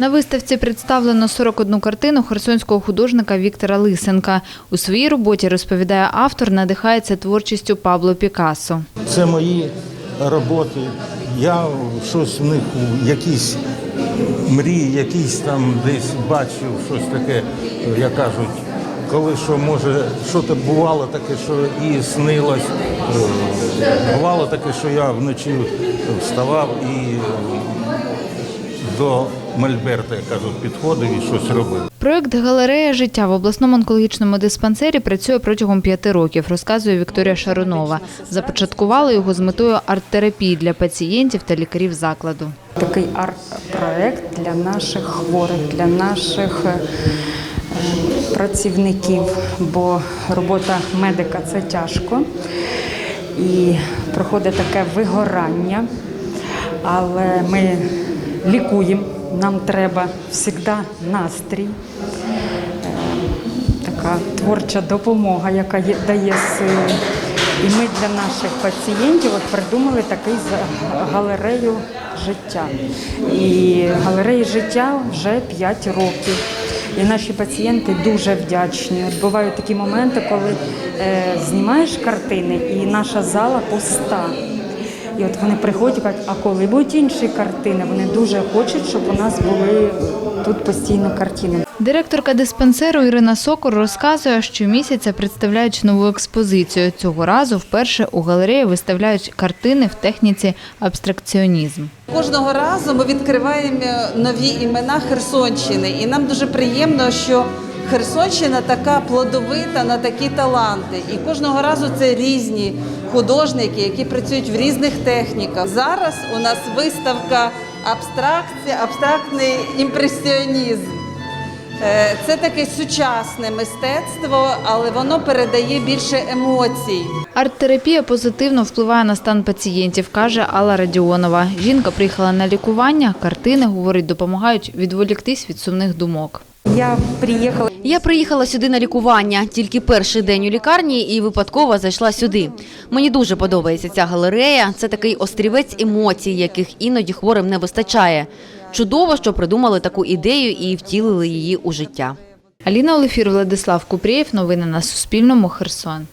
На виставці представлено 41 картину херсонського художника Віктора Лисенка. У своїй роботі, розповідає автор, надихається творчістю Пабло Пікассо. Це мої роботи. Я щось в них, якісь мрії, якісь там десь бачив, щось таке, як кажуть, коли що може, що то бувало таке, що і снилось. Е, Бувало таке, що я вночі вставав і до Мольберта, як кажуть, підходив і щось робив. Проєкт Галерея життя в обласному онкологічному диспансері працює протягом п'яти років, розказує Вікторія Шарунова. Започаткували його з метою арт-терапії для пацієнтів та лікарів закладу. Такий арт-проект для наших хворих, для наших е, працівників, бо робота медика це тяжко і проходить таке вигорання, але ми лікуємо. Нам треба завжди настрій, е, така творча допомога, яка дає сили. І ми для наших пацієнтів от придумали такий галерею життя. І галереї життя вже 5 років. І наші пацієнти дуже вдячні. От бувають такі моменти, коли е, знімаєш картини, і наша зала пуста. І от вони приходять кажуть, а коли будуть інші картини? Вони дуже хочуть, щоб у нас були тут постійно картини. Директорка диспансеру Ірина Сокор розказує, що місяця представляють нову експозицію. Цього разу вперше у галереї виставляють картини в техніці абстракціонізм. Кожного разу ми відкриваємо нові імена Херсонщини, і нам дуже приємно, що Херсонщина така плодовита на такі таланти. І кожного разу це різні художники, які працюють в різних техніках. Зараз у нас виставка абстракція, абстрактний імпресіонізм. Е, Це таке сучасне мистецтво, але воно передає більше емоцій. Арт-терапія позитивно впливає на стан пацієнтів, каже Алла Радіонова. Жінка приїхала на лікування. Картини, говорить, допомагають відволіктись від сумних думок. Я приїхала Я приїхала сюди на лікування, тільки перший день у лікарні і випадково зайшла сюди. Мені дуже подобається ця галерея. Це такий острівець емоцій, яких іноді хворим не вистачає. Чудово, що придумали таку ідею і втілили її у життя. Аліна Олефір, Владислав Купрієв. Новини на Суспільному. Херсон.